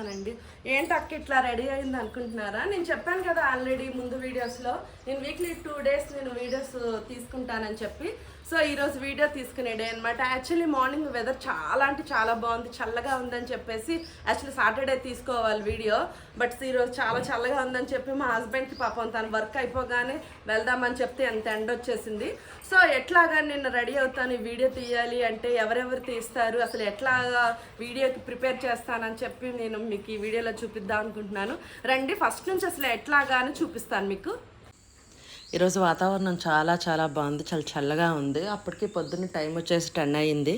అనుకుంటున్నానండి ఏంటి అక్క ఇట్లా రెడీ అయింది అనుకుంటున్నారా? నేను చెప్పాను కదా ఆల్రెడీ ముందు వీడియోస్లో నేను వీక్లీ టూ డేస్ నేను వీడియోస్ తీసుకుంటానని చెప్పి. సో ఈరోజు వీడియో తీసుకునే డే అనమాట యాక్చువల్లీ మార్నింగ్ వెదర్ చాలా అంటే చాలా బాగుంది. చల్లగా ఉందని చెప్పేసి యాక్చువల్లీ సాటర్డే తీసుకోవాలి వీడియో. బట్ ఈరోజు చాలా చల్లగా ఉందని చెప్పి మా హస్బెండ్కి పాపం తను వర్క్ అయిపోగానే వెళ్దామని చెప్తే ఎంత ఎండ వచ్చేసింది. సో ఎట్లాగా నేను రెడీ అవుతాను ఈ వీడియో తీయాలి అంటే ఎవరెవరు తీస్తారు? అసలు ఎట్లాగా వీడియోకి ప్రిపేర్ చేస్తానని చెప్పి నేను మీకు ఈ వీడియోలో చూపిద్దాం అనుకుంటున్నాను. రండి ఫస్ట్ నుంచి అసలు ఎట్లాగా అని చూపిస్తాను మీకు. ఈరోజు వాతావరణం చాలా చాలా బాగుంది. చాలా చల్లగా ఉంది. అప్పటికి పొద్దున్న టైం వచ్చేసి టెన్ అయ్యింది.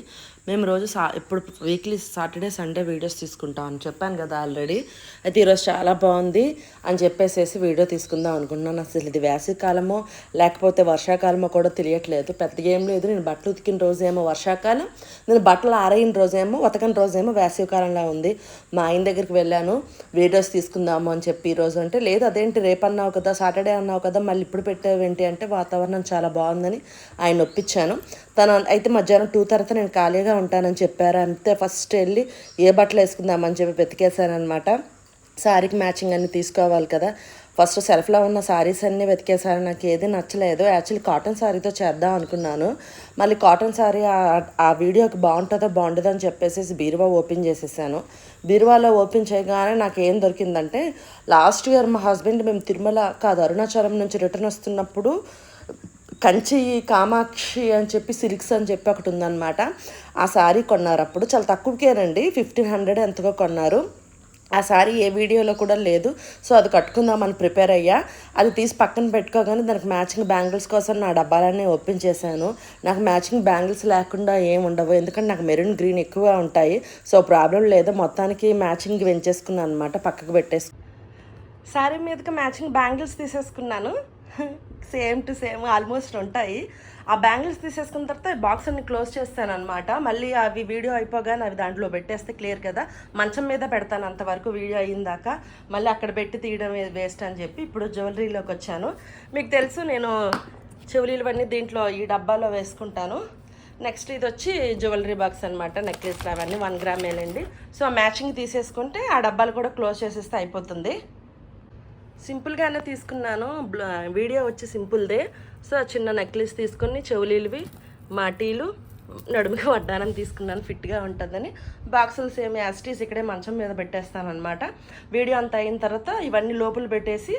మేము రోజు సా ఇప్పుడు వీక్లీ సాటర్డే సండే వీడియోస్ తీసుకుంటాం అని చెప్పాను కదా ఆల్రెడీ అయితే ఈరోజు చాలా బాగుంది అని చెప్పేసేసి వీడియో తీసుకుందాం అనుకుంటున్నాను. అసలు ఇది వేసవికాలమో లేకపోతే వర్షాకాలమో కూడా తెలియట్లేదు. పెద్దగా ఏం లేదు. నేను బట్టలు ఉతికిన రోజేమో వర్షాకాలం నేను బట్టలు ఆరైన రోజేమో ఉతకని రోజేమో వేసవికాలంలా ఉంది. మా ఆయన దగ్గరికి వెళ్ళాను వీడియోస్ తీసుకుందాము అని చెప్పి ఈరోజు అంటే లేదు అదేంటి రేపు అన్నావు కదా సాటర్డే అన్నావు కదా మళ్ళీ ఇప్పుడు పెట్టావేంటి అంటే వాతావరణం చాలా బాగుందని ఆయన ఒప్పించాను. తను అయితే మధ్యాహ్నం టూ తర్వాత నేను ఖాళీగా ఉంటానని చెప్పారు. అంతే ఫస్ట్ వెళ్ళి ఏ బట్టలు వేసుకుందామని చెప్పి వెతికేశానమాట శారీకి మ్యాచింగ్ అన్ని తీసుకోవాలి కదా. ఫస్ట్ సెల్ఫ్లో ఉన్న శారీస్ అన్నీ వెతికేసారు నాకు ఏది నచ్చలేదు. యాక్చువల్లీ కాటన్ శారీతో చేద్దాం అనుకున్నాను. మళ్ళీ కాటన్ శారీ ఆ- ఆ వీడియోకి బాగుంటుందో బాగుంటుందో అని చెప్పేసి బీరువా ఓపెన్ చేసేసాను. బీరువాలో ఓపెన్ చేయగానే నాకు ఏం దొరికిందంటే లాస్ట్ ఇయర్ మా హస్బెండ్ మేము తిరుమల కాదు అరుణాచలం నుంచి రిటర్న్ వస్తున్నప్పుడు కంచి కామాక్షి అని చెప్పి సిల్క్స్ అని చెప్పి ఒకటి ఉందన్నమాట. ఆ శారీ కొన్నారు. అప్పుడు చాలా తక్కువకేనండి. ఫిఫ్టీన్ హండ్రెడ్ ఎంతగా కొన్నారు. ఆ శారీ ఏ వీడియోలో కూడా లేదు. సో అది కట్టుకుందామని ప్రిపేర్ అయ్యా. అది తీసి పక్కన పెట్టుకోగానే దానికి మ్యాచింగ్ బ్యాంగిల్స్ కోసం నా డబ్బాలన్నీ ఓపెన్ చేశాను. నాకు మ్యాచింగ్ బ్యాంగిల్స్ లేకుండా ఏం ఉండవు. ఎందుకంటే నాకు మెరూన్ గ్రీన్ ఎక్కువ ఉంటాయి. సో ప్రాబ్లం లేదు. మొత్తానికి మ్యాచింగ్ వెంచేసుకున్నాను అనమాట పక్కకు పెట్టేసుకు శారీ మీదకి మ్యాచింగ్ బ్యాంగిల్స్ తీసేసుకున్నాను. సేమ్ టు సేమ్ ఆల్మోస్ట్ ఉంటాయి. ఆ బ్యాంగిల్స్ తీసేసుకున్న తర్వాత బాక్స్ అన్ని క్లోజ్ చేస్తాను అనమాట మళ్ళీ అవి వీడియో అయిపోగానే అవి దాంట్లో పెట్టేస్తే క్లియర్ కదా. మంచం మీద పెడతాను అంతవరకు వీడియో అయ్యిందాక. మళ్ళీ అక్కడ పెట్టి తీయడం వేస్ట్ అని చెప్పి ఇప్పుడు జ్యువెలరీలోకి వచ్చాను. మీకు తెలుసు నేను చెవులీలవన్నీ దీంట్లో ఈ డబ్బాలో వేసుకుంటాను. నెక్స్ట్ ఇది వచ్చి జ్యువెలరీ బాక్స్ అనమాట నెక్లెస్లు అవన్నీ వన్ గ్రామ్ వేలండి సో మ్యాచింగ్ తీసేసుకుంటే ఆ డబ్బాలు కూడా క్లోజ్ చేసేస్తే అయిపోతుంది. సింపుల్గానే తీసుకున్నాను. వీడియో వచ్చి సింపుల్దే. సో చిన్న నెక్లెస్ తీసుకొని చెవులీలువి మాటీలు నడుముకి వడ్డానం తీసుకున్నాను. ఫిట్గా ఉంటుందని. బాక్సులు సేమ్ యాస్టీస్ ఇక్కడే మంచం మీద పెట్టేస్తాను అనమాట వీడియో అంత అయిన తర్వాత ఇవన్నీ లోపల పెట్టేసి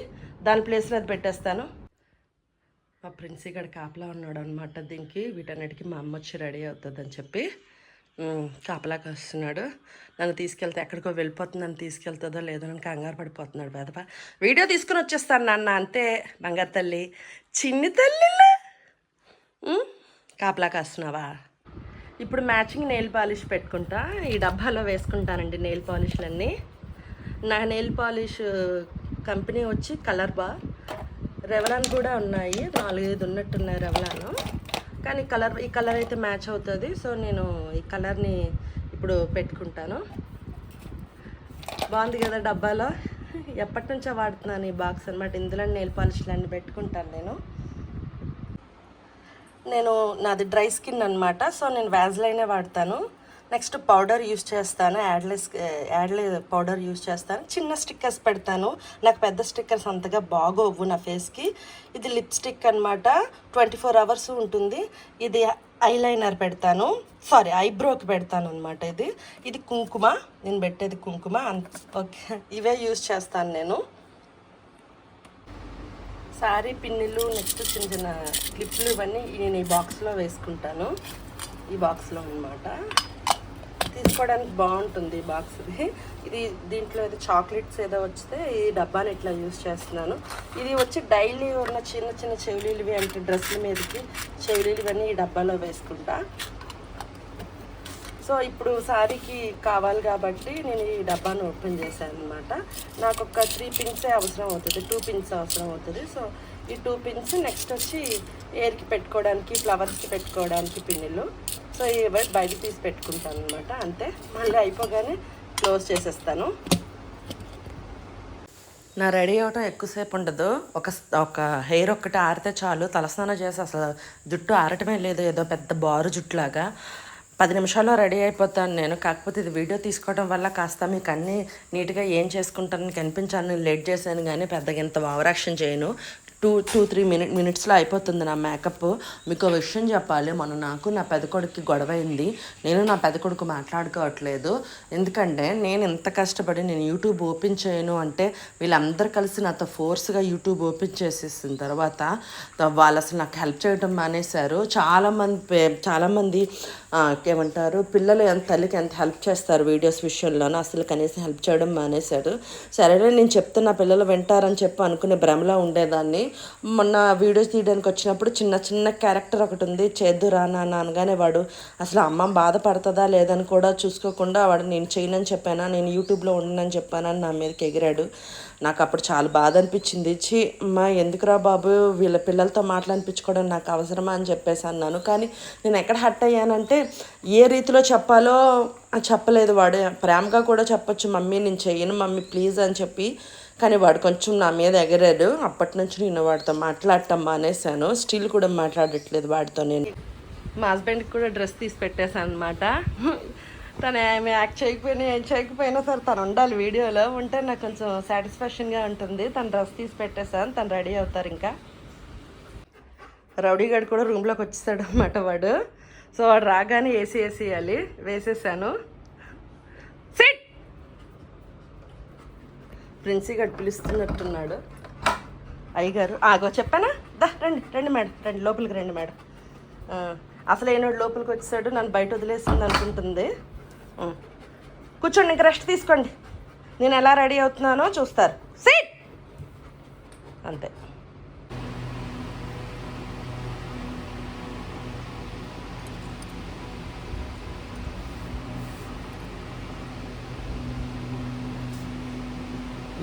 దాని ప్లేస్లో అది పెట్టేస్తాను. మా ప్రిన్స్ ఇక్కడ కాపలా ఉన్నాడు అనమాట దీనికి. వీటన్నిటికీ మా అమ్మ వచ్చి రెడీ అవుతుందని చెప్పి. ఉమ్, కాపలాకి వస్తున్నాడు నన్ను తీసుకెళ్తే ఎక్కడికో వెళ్ళిపోతుంది నన్ను తీసుకెళ్తుందో లేదో అని కంగారు పడిపోతున్నాడు పెదప. వీడియో తీసుకుని వచ్చేస్తాను నాన్న అంతే. బంగారు తల్లి. చిన్ని తల్లి కాపలాకి వస్తున్నావా ఇప్పుడు మ్యాచింగ్ నెయిల్ పాలిష్ పెట్టుకుంటా. ఈ డబ్బాలో వేసుకుంటానండి నెయిల్ పాలిష్లన్నీ. నా నెయిల్ పాలిష్ కంపెనీ వచ్చి కలర్ బార్. రెవలాన్ కూడా ఉన్నాయి. నాలుగైదు ఉన్నట్టున్నాయి రెవలాను. కానీ కలర్ ఈ కలర్ అయితే మ్యాచ్ అవుతుంది. సో నేను ఈ కలర్ని ఇప్పుడు పెట్టుకుంటాను. బాగుంది కదా డబ్బాలో? ఎప్పటి నుంచో వాడుతున్నాను ఈ బాక్స్ అనమాట ఇందులో నెయిల్ పాలిష్ అన్నీ పెట్టుకుంటాను నేను. నేను నాది డ్రై స్కిన్ అనమాట సో నేను వ్యాజ్లైనే వాడతాను. నెక్స్ట్ పౌడర్ యూస్ చేస్తాను. యాడ్లెస్ యాడ్లే పౌడర్ యూస్ చేస్తాను. చిన్న స్టిక్కర్స్ పెడతాను. నాకు పెద్ద స్టిక్కర్స్ అంతగా బాగోవు నా ఫేస్కి. ఇది లిప్స్టిక్ అనమాట ట్వంటీ ఫోర్ అవర్స్ ఉంటుంది. ఇది ఐలైనర్ పెడతాను. సారీ ఐబ్రోకి పెడతాను అనమాట ఇది. ఇది కుంకుమ. నేను పెట్టేది కుంకుమ. అంత ఓకే. ఇవే యూస్ చేస్తాను నేను. సారీ పిన్నులు నెక్స్ట్ చిన్న చిన్న క్లిప్లు ఇవన్నీ నేను ఈ బాక్స్లో వేసుకుంటాను. ఈ బాక్స్లో అనమాట తీసుకోవడానికి బాగుంటుంది బాక్స్. ఇది ఇది దీంట్లో ఏదో చాక్లెట్స్ ఏదో వస్తే ఈ డబ్బాని ఇట్లా యూస్ చేస్తున్నాను. ఇది వచ్చి డైలీ ఉన్న చిన్న చిన్న చెవులీలు అంటే డ్రెస్సుల మీదకి చెవులీలు ఈ డబ్బాలో వేసుకుంటా. సో ఇప్పుడు సారీకి కావాలి కాబట్టి నేను ఈ డబ్బాను ఓపెన్ చేశాను అనమాట నాకు ఒక త్రీ పిన్సే అవసరం అవుతుంది టూ పిన్స్ అవసరం అవుతుంది. సో ఈ టూ పిన్స్ నెక్స్ట్ వచ్చి ఎయిర్కి పెట్టుకోవడానికి ఫ్లవర్స్కి పెట్టుకోవడానికి పిన్నులు సో ఇవి బయట తీసి పెట్టుకుంటాను అనమాట అంతే మళ్ళీ అయిపోగానే క్లోజ్ చేసేస్తాను. నా రెడీ అవటం ఎక్కువసేపు ఉండదు. ఒక ఒక హెయిర్ ఒక్కటి ఆరితే చాలు. తలస్నానం చేసి అసలు జుట్టు ఆరటమే లేదు. ఏదో పెద్ద బారు జుట్టులాగా. పది నిమిషాల్లో రెడీ అయిపోతాను నేను. కాకపోతే ఇది వీడియో తీసుకోవడం వల్ల కాస్త మీకు అన్నీ నీట్గా ఏం చేసుకుంటానని కనిపించాలని లేట్ చేశాను కానీ పెద్దగా ఇంత ఓవరాక్షన్ చేయను. టూ టూ త్రీ మినిట్ మినిట్స్లో అయిపోతుంది నా మేకప్. మీకు విషయం చెప్పాలి. మొన్న నాకు నా పెద్ద గొడవ అయింది నేను నా పెద్ద కొడుకు మాట్లాడుకోవట్లేదు. ఎందుకంటే నేను ఎంత కష్టపడి నేను యూట్యూబ్ ఓపెన్ చేయను అంటే వీళ్ళందరూ కలిసి నాతో ఫోర్స్గా యూట్యూబ్ ఓపెన్ చేసేసిన తర్వాత వాళ్ళు అసలు నాకు హెల్ప్ చేయడం మానేశారు. చాలామంది చాలామంది ఏమంటారు పిల్లలు ఎంత తల్లికి ఎంత హెల్ప్ చేస్తారు వీడియోస్ విషయంలోనూ అసలు కనీసం హెల్ప్ చేయడం మానేశారు. సరే నేను చెప్తే నా పిల్లలు వింటారని చెప్పి అనుకునే భ్రమలో ఉండేదాన్ని. మొన్న వీడియోస్ తీయడానికి వచ్చినప్పుడు చిన్న చిన్న క్యారెక్టర్ ఒకటి ఉంది చేద్దురా నాన్న అనగానే వాడు అసలు అమ్మ బాధపడుతుందా లేదని కూడా చూసుకోకుండా వాడు నేను చేయనని చెప్పానా నేను యూట్యూబ్లో ఉండనని చెప్పానని నా మీదకి ఎగిరాడు. నాకు అప్పుడు చాలా బాధ అనిపించింది. చి అమ్మా ఎందుకురా బాబు వీళ్ళ పిల్లలతో మాట్లాడిపించుకోవడం నాకు అవసరమా అని చెప్పేసి అన్నాను. కానీ నేను ఎక్కడ హట్ అయ్యానంటే ఏ రీతిలో చెప్పాలో చెప్పలేదు వాడు. ప్రేమగా కూడా చెప్పొచ్చు మమ్మీ నేను చెయ్యను మమ్మీ ప్లీజ్ అని చెప్పి కానీ వాడు కొంచెం నా మీద ఎగరాడు. అప్పటి నుంచి నేను వాడితో మాట్లాడటం మానేశాను. స్టిల్ కూడా మాట్లాడట్లేదు వాడితో నేను. మా హస్బెండ్కి కూడా డ్రెస్ తీసి పెట్టేశాను అనమాట తను ఆమె యాక్ట్ చేయకపోయినా ఏం చేయకపోయినా సరే తను ఉండాలి వీడియోలో. ఉంటే నాకు కొంచెం సాటిస్ఫాక్షన్గా ఉంటుంది. తను డ్రెస్ తీసి పెట్టేశాను. తను రెడీ అవుతారు ఇంకా. రౌడీగాడు కూడా రూమ్లోకి వచ్చేసాడు అనమాట వాడు. సో వాడు రాగానే ఏసీ వేసేయాలి వేసేసాను సిట్ ప్రిన్సీ గడు పిలుస్తున్నట్టున్నాడు. అయ్యగారు ఆగో చెప్పానా? దా రండి రండి మేడం రండి లోపలికి రండి మేడం. అసలు ఏనాడు లోపలికి వచ్చాడు నన్ను బయట వదిలేసింది అనుకుంటుంది. కూర్చోండి ఇంక రెస్ట్ తీసుకోండి. నేను ఎలా రెడీ అవుతున్నానో చూస్తారు. సీట్! అంతే.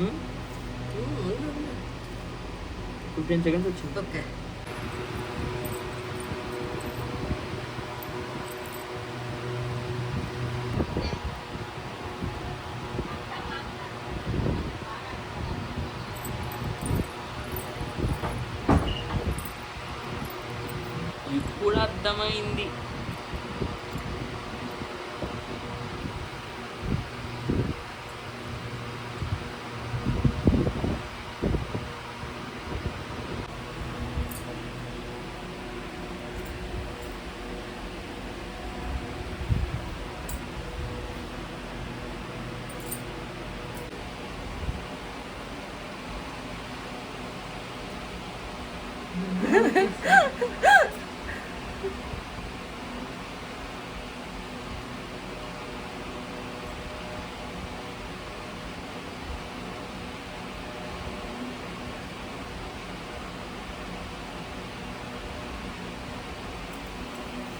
응? 응, 얼른. 불펜 책은 좋지.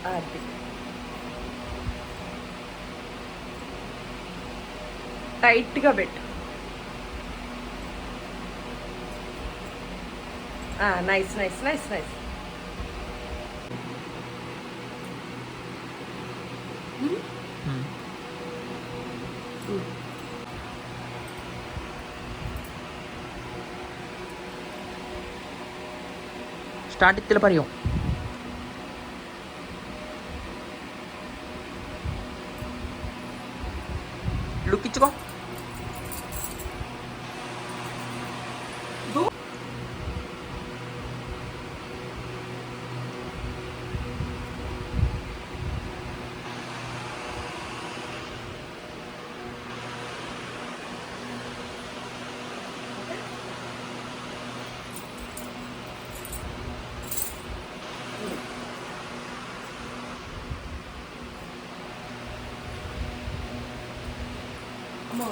అది టైట్గా పెట్టు nice nice nice nice start ఇత్తిల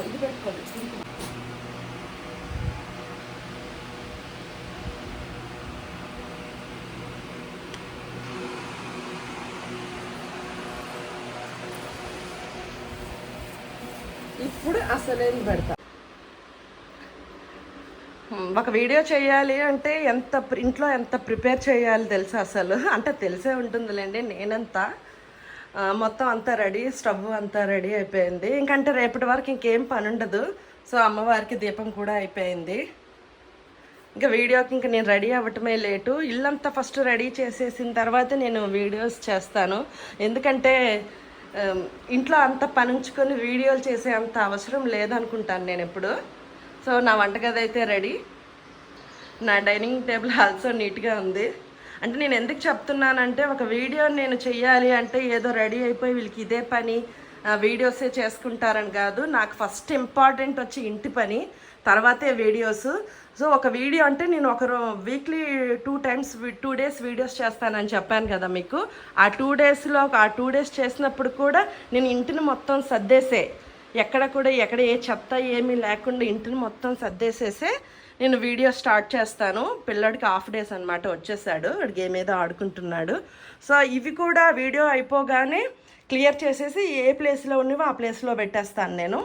ఇది పెట్టుకోండి ఇప్పుడు అసలేం పెడతా. ఒక వీడియో చేయాలి అంటే ఎంత ఇంట్లో ఎంత ప్రిపేర్ చేయాలి తెలుసా అసలు? అంటే తెలిసే ఉంటుందిలేండి నేనంతా మొత్తం అంతా రెడీ స్టవ్ అంతా రెడీ అయిపోయింది. ఇంకంటే రేపటి వరకు ఇంకేం పని ఉండదు సో అమ్మవారికి దీపం కూడా అయిపోయింది. ఇంకా వీడియోకి ఇంకా నేను రెడీ అవ్వటమే లేటు. ఇల్లంతా ఫస్ట్ రెడీ చేసేసిన తర్వాత నేను వీడియోస్ చేస్తాను. ఎందుకంటే ఇంట్లో అంత పని ఉంచుకొని వీడియోలు చేసే అంత అవసరం లేదనుకుంటాను నేను ఎప్పుడు. సో నా వంటగది అయితే రెడీ. నా డైనింగ్ టేబుల్ ఆల్సో నీట్గా ఉంది. అంటే నేను ఎందుకు చెప్తున్నానంటే ఒక వీడియో నేను చెయ్యాలి అంటే ఏదో రెడీ అయిపోయి వీళ్ళకి ఇదే పని వీడియోసే చేసుకుంటారని కాదు. నాకు ఫస్ట్ ఇంపార్టెంట్ వచ్చి ఇంటి పని తర్వాతే వీడియోస్. సో ఒక వీడియో అంటే నేను ఒక weekly two times two days videos చేస్తానని చెప్పాను కదా మీకు. ఆ టూ డేస్లో ఆ టూ డేస్ చేసినప్పుడు కూడా నేను ఇంటిని మొత్తం సర్దేసే. ఎక్కడ కూడా ఎక్కడ ఏ చెత్త ఏమీ లేకుండా ఇంటిని మొత్తం సర్దేసేసే. నేను వీడియో స్టార్ట్ చేస్తాను. పిల్లడికి హాఫ్ డేస్ అనమాట వచ్చేసాడు. గేమ్ ఏదో ఆడుకుంటున్నాడు. సో ఇవి కూడా వీడియో అయిపోగానే క్లియర్ చేసేసి ఏ ప్లేస్లో ఉన్నవో ఆ ప్లేస్లో పెట్టేస్తాను నేను.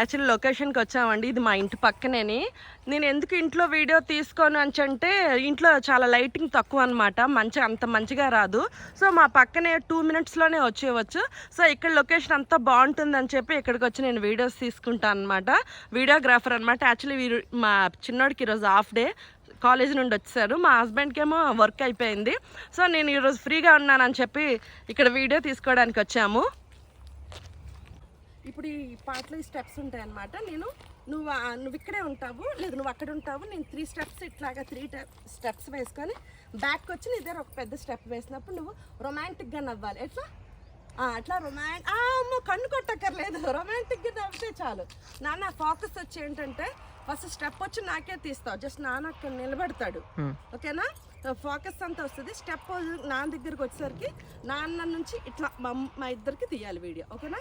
యాక్చువల్లీ లొకేషన్కి వచ్చామండి. ఇది మా ఇంటి పక్కనేని. నేను ఎందుకు ఇంట్లో వీడియో తీసుకోను అని అంటే ఇంట్లో చాలా లైటింగ్ తక్కువ అనమాట మంచి అంత మంచిగా రాదు. సో మా పక్కనే టూ మినిట్స్లోనే వచ్చేయవచ్చు. సో ఇక్కడ లొకేషన్ అంతా బాగుంటుందని చెప్పి ఇక్కడికి వచ్చి నేను వీడియోస్ తీసుకుంటాను అనమాట వీడియోగ్రాఫర్ అనమాట యాక్చువల్లీ మా చిన్నోడికి ఈరోజు హాఫ్ డే. కాలేజ్ నుండి వచ్చారు. మా హస్బెండ్కి ఏమో వర్క్ అయిపోయింది. సో నేను ఈరోజు ఫ్రీగా ఉన్నానని చెప్పి ఇక్కడ వీడియో తీసుకోవడానికి వచ్చాము. ఇప్పుడు ఈ పాటలో ఈ స్టెప్స్ ఉంటాయి అన్నమాట నేను నువ్వు నువ్వు ఇక్కడే ఉంటావు లేదు నువ్వు అక్కడ ఉంటావు నేను త్రీ స్టెప్స్ ఇట్లాగా త్రీ స్టెప్స్ వేసుకొని బ్యాక్ వచ్చి నీ దగ్గర ఒక పెద్ద స్టెప్ వేసినప్పుడు నువ్వు రొమాంటిక్గా నవ్వాలి. ఎట్లా? అట్లా రొమాంట్ అమ్మో కన్ను కొట్టక్కర్లేదు. రొమాంటిక్గా నవ్వితే చాలు. నాన్న ఫోకస్ వచ్చి ఏంటంటే ఫస్ట్ స్టెప్ వచ్చి నాకే తీస్తావు. జస్ట్ నాన్న అక్కడ నిలబెడతాడు. ఓకేనా? ఫోకస్ అంతా వస్తుంది. స్టెప్ నాన్న దగ్గరికి వచ్చేసరికి నాన్న నుంచి ఇట్లా మా మా ఇద్దరికి తీయాలి వీడియో ఓకేనా?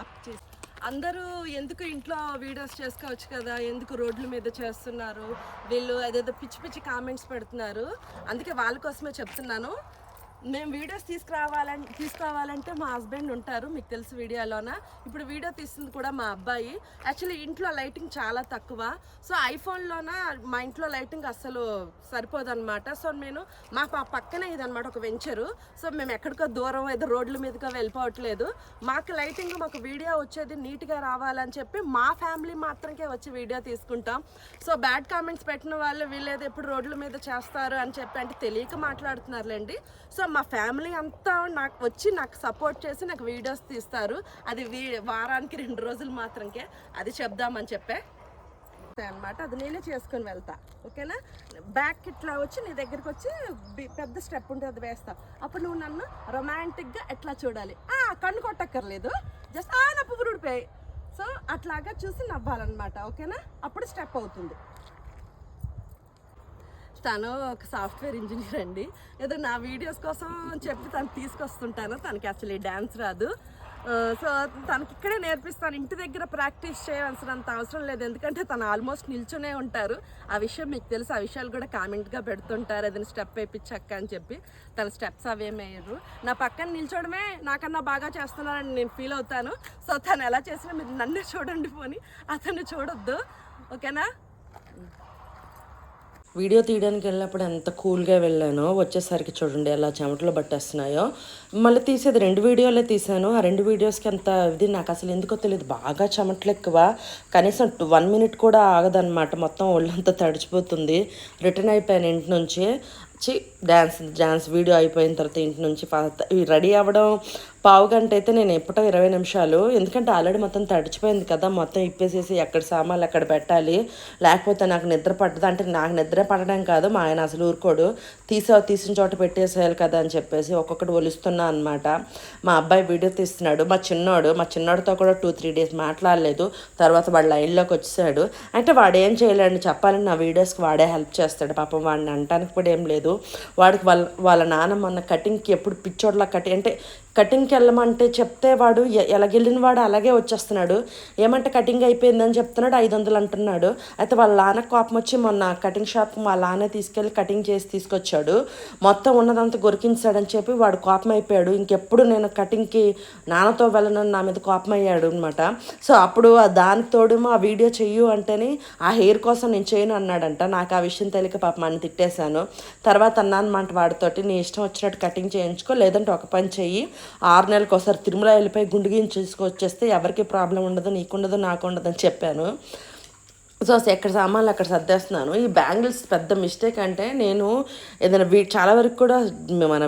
అప్ చేసి. అందరూ ఎందుకు ఇంట్లో వీడియోస్ చేసుకోవచ్చు కదా? ఎందుకు రోడ్ల మీద చేస్తున్నారు? వీళ్ళు అదేదో పిచ్చి పిచ్చి కామెంట్స్ పెడుతున్నారు. అందుకే వాళ్ళ కోసమే చెప్తున్నాను. మేము వీడియోస్ తీసుకురావాలని తీసుకోవాలంటే మా హస్బెండ్ ఉంటారు మీకు తెలుసు వీడియోలోన? ఇప్పుడు వీడియో తీస్తుంది కూడా మా అబ్బాయి. యాక్చువల్లీ ఇంట్లో లైటింగ్ చాలా తక్కువ. సో ఐఫోన్లోన? మా ఇంట్లో లైటింగ్ అస్సలు సరిపోదన్నమాట. సో నేను మా పక్కనే ఇదనమాట ఒక వెంచరు. సో మేము ఎక్కడికో దూరం ఏదో రోడ్ల మీదకో వెళ్ళిపోవట్లేదు. మాకు లైటింగ్ మాకు వీడియో వచ్చేది నీట్గా రావాలని చెప్పి మా ఫ్యామిలీ మాత్రమే వచ్చి వీడియో తీసుకుంటాం. సో బ్యాడ్ కామెంట్స్ పెట్టిన వాళ్ళు వీళ్ళేది ఎప్పుడు రోడ్ల మీద చేస్తారు అని చెప్పి అంటే తెలియక మాట్లాడుతున్నారులేండి. సో మా ఫ్యామిలీ అంతా నాకు వచ్చి నాకు సపోర్ట్ చేసి నాకు వీడియోస్ తీస్తారు. అది వీ వారానికి రెండు రోజులు మాత్రంకే. అది చెప్దామని చెప్పే. అనమాట అది నేనే చేసుకొని వెళ్తా. ఓకేనా? బ్యాక్ ఇట్లా వచ్చి నీ దగ్గరికి వచ్చి పెద్ద స్టెప్ ఉంటుంది అది వేస్తా. అప్పుడు నువ్వు నన్ను రొమాంటిక్గా ఎట్లా చూడాలి? ఆ కన్ను కొట్టక్కర్లేదు. జస్ట్ ఆ నప్పు పువ్వులు సో అట్లాగా చూసి నవ్వాలన్నమాట. ఓకేనా? అప్పుడు స్టెప్ అవుతుంది. తను ఒక సాఫ్ట్వేర్ ఇంజనీర్ అండి. ఏదో నా వీడియోస్ కోసం చెప్పి తను తీసుకొస్తుంటాను. తనకి యాక్చువల్లీ డ్యాన్స్ రాదు. సో తనకి ఇక్కడే నేర్పిస్తాను. ఇంటి దగ్గర ప్రాక్టీస్ చేయవలసినంత అవసరం లేదు. ఎందుకంటే తను ఆల్మోస్ట్ నిల్చునే ఉంటారు. ఆ విషయం మీకు తెలుసు. ఆ విషయాలు కూడా కామెంట్గా పెడుతుంటారు. ఏదైనా స్టెప్ వేయించక్క అని చెప్పి తన స్టెప్స్ అవేమయ్యారు నా పక్కన నిల్చోడమే నాకన్నా బాగా చేస్తున్నారని నేను ఫీల్ అవుతాను. సో తను ఎలా చేసినా మీరు నన్నే చూడండి పోని. అతన్ని చూడొద్దు. ఓకేనా? వీడియో తీయడానికి వెళ్ళినప్పుడు ఎంత కూల్గా వెళ్ళానో వచ్చేసరికి చూడండి ఎలా చెమటలు పట్టేస్తున్నాయో. మళ్ళీ తీసేది రెండు వీడియోలే తీశాను. ఆ రెండు వీడియోస్కి అంత ఇది నాకు అసలు ఎందుకో తెలియదు బాగా చెమటలు ఎక్కువ. కనీసం వన్ మినిట్ కూడా ఆగదన్నమాట. మొత్తం ఒళ్ళంతా తడిచిపోతుంది. రిటర్న్ అయిపోయాను ఇంటి నుంచి. చి డ్యాన్స్ డ్యాన్స్ వీడియో అయిపోయిన తర్వాత ఇంటి నుంచి రెడీ అవ్వడం పావు గంట అయితే నేను ఎప్పుడో ఇరవై నిమిషాలు. ఎందుకంటే ఆల్రెడీ మొత్తం తడిచిపోయింది కదా మొత్తం ఇప్పేసేసి ఎక్కడ సామాన్లు అక్కడ పెట్టాలి. లేకపోతే నాకు నిద్ర పట్టదు. అంటే నాకు నిద్ర పడడం కాదు మా ఆయన అసలు ఊరుకోడు. తీసా తీసిన చోట పెట్టేసేయాలి కదా అని చెప్పేసి ఒక్కొక్కటి ఒలుస్తున్నా అనమాట మా అబ్బాయి వీడియో తీస్తున్నాడు. మా చిన్నోడు మా చిన్నోడితో కూడా టూ త్రీ డేస్ మాట్లాడలేదు. తర్వాత వాడు లైన్లోకి వచ్చేసాడు అంటే వాడు ఏం చేయలేండి. చెప్పాలని నా వీడియోస్కి వాడే హెల్ప్ చేస్తాడు. పాపం వాడిని అంటానికి కూడా ఏం లేదు. వాడికి వాళ్ళ వాళ్ళ నాన్న మొన్న కటింగ్కి ఎప్పుడు పిచ్చోడ్లా కటింగ్ అంటే కటింగ్కి వెళ్ళమంటే చెప్తే వాడు ఎ- ఎలాగెళ్ళిన వాడు అలాగే వచ్చేస్తున్నాడు. ఏమంటే కటింగ్ అయిపోయిందని చెప్తున్నాడు ఐదు వందలు అంటున్నాడు. అయితే వాళ్ళ నాన్న కోపం వచ్చి మొన్న కటింగ్ షాప్ వాళ్ళ నాన్న తీసుకెళ్ళి కటింగ్ చేసి తీసుకొచ్చాడు. మొత్తం ఉన్నదంతా గొరికించాడని చెప్పి వాడు కోపం అయిపోయాడు. ఇంకెప్పుడు నేను కటింగ్కి నాన్నతో వెళ్ళనని నా మీద కోపం అయ్యాడు అనమాట సో అప్పుడు ఆ దానికి తోడేమో ఆ వీడియో చెయ్యు అంటేనే ఆ హెయిర్ కోసం నేను చేయను అన్నాడంట. నాకు ఆ విషయం తెలియక పాప అని తిట్టేశాను. తర్వాత అన్నాను అనమాట వాడితోటి నీ ఇష్టం వచ్చినట్టు కటింగ్ చేయించుకో లేదంటే ఒక పని చెయ్యి. ఆరు నెలలకు ఒకసారి తిరుమల వెళ్ళిపోయి గుండు గీయించేసుకొచ్చేస్తే ఎవరికి ప్రాబ్లం ఉండదు నీకుండదు నాకు ఉండదు అని చెప్పాను. సో అసలు ఎక్కడ సామాన్లు అక్కడ సర్దేస్తున్నాను. ఈ బ్యాంగిల్స్ పెద్ద మిస్టేక్ అంటే నేను ఏదైనా వీ చాలా వరకు కూడా మన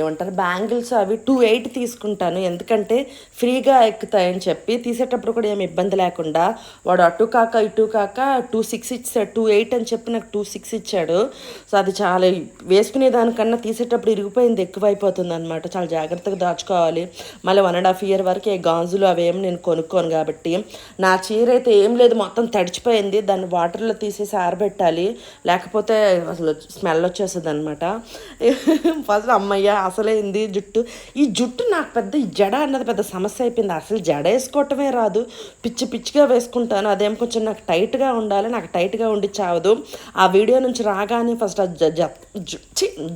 ఏమంటారు బ్యాంగిల్స్ అవి టూ ఎయిట్ తీసుకుంటాను. ఎందుకంటే ఫ్రీగా ఎక్కుతాయని చెప్పి తీసేటప్పుడు కూడా ఏమి ఇబ్బంది లేకుండా వాడు అటు కాక ఇటు కాక టూ సిక్స్ ఇచ్చాడు టూ ఎయిట్ అని చెప్పి నాకు టూ సిక్స్ ఇచ్చాడు. సో అది చాలా వేసుకునే దానికన్నా తీసేటప్పుడు ఇరిగిపోయింది ఎక్కువైపోతుంది అనమాట చాలా జాగ్రత్తగా దాచుకోవాలి. మళ్ళీ వన్ అండ్ హాఫ్ ఇయర్ వరకు ఏ గాజులు అవేమి నేను కొనుక్కోను కాబట్టి. నా చీర అయితే ఏం లేదు మొత్తం తడిచిపోయి అయిపోయింది. దాన్ని వాటర్లో తీసేసి ఆరబెట్టాలి. లేకపోతే అసలు స్మెల్ వచ్చేస్తుంది అనమాట ఫస్ట్ అమ్మయ్య అసలేంది జుట్టు. ఈ జుట్టు నాకు పెద్ద ఈ జడ అన్నది పెద్ద సమస్య అయిపోయింది. అసలు జడ వేసుకోవటమే రాదు. పిచ్చి పిచ్చిగా వేసుకుంటాను. అదేం కొంచెం నాకు టైట్గా ఉండాలి. నాకు టైట్గా ఉండి చావదు. ఆ వీడియో నుంచి రాగానే ఫస్ట్ ఆ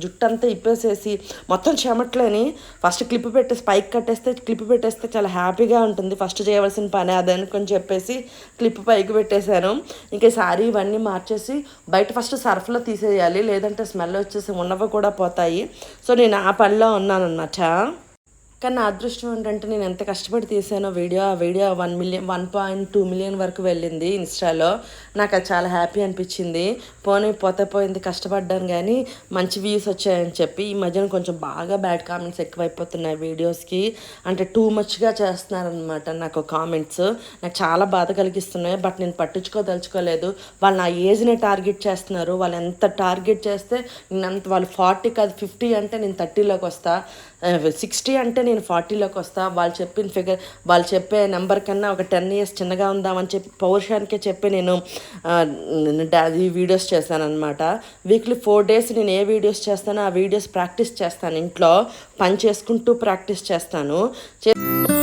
జుట్టు అంతా ఇప్పేసేసి మొత్తం చెమట్లేని ఫస్ట్ క్లిప్ పెట్టేసి పైకి కట్టేస్తే క్లిప్ పెట్టేస్తే చాలా హ్యాపీగా ఉంటుంది. ఫస్ట్ చేయవలసిన పని అదే అనుకొని చెప్పేసి క్లిప్ పైకి పెట్టేశాను. ఇంకా సారీ ఇవన్నీ మార్చేసి బయట ఫస్ట్ సర్ఫ్లో తీసేయాలి. లేదంటే స్మెల్ వచ్చేసి ఉన్నవి కూడా పోతాయి. సో నేను ఆ పనిలో ఉన్నానన్నమాట. కానీ నా అదృష్టం ఏంటంటే నేను ఎంత కష్టపడి తీసానో వీడియో ఆ video one million one point two million వరకు వెళ్ళింది ఇన్స్టాలో. నాకు అది చాలా హ్యాపీ అనిపించింది. పోనీ పోతే పోయింది కష్టపడ్డాను కానీ మంచి వ్యూస్ వచ్చాయని చెప్పి ఈ మధ్యన కొంచెం బాగా బ్యాడ్ కామెంట్స్ ఎక్కువైపోతున్నాయి వీడియోస్కి అంటే టూ మచ్గా చేస్తున్నారనమాట నాకు కామెంట్స్ నాకు చాలా బాధ కలిగిస్తున్నాయి. బట్ నేను పట్టించుకోదలుచుకోలేదు. వాళ్ళు నా ఏజ్ని టార్గెట్ చేస్తున్నారు. వాళ్ళు ఎంత టార్గెట్ చేస్తే నేను అంత వాళ్ళు ఫార్టీ కాదు ఫిఫ్టీ అంటే నేను థర్టీలోకి వస్తా. సిక్స్టీ అంటే నేను ఫార్టీలోకి వస్తా. వాళ్ళు చెప్పిన ఫిగర్ వాళ్ళు చెప్పే నెంబర్ కన్నా ఒక టెన్ ఇయర్స్ చిన్నగా ఉందామని చెప్పి పౌరుషానికే చెప్పి నేను ఈ వీడియోస్ చేశానమాట వీక్లీ ఫోర్ డేస్ నేను ఏ వీడియోస్ చేస్తానో ఆ వీడియోస్ ప్రాక్టీస్ చేస్తాను. ఇంట్లో పని చేసుకుంటూ ప్రాక్టీస్ చేస్తాను. చే-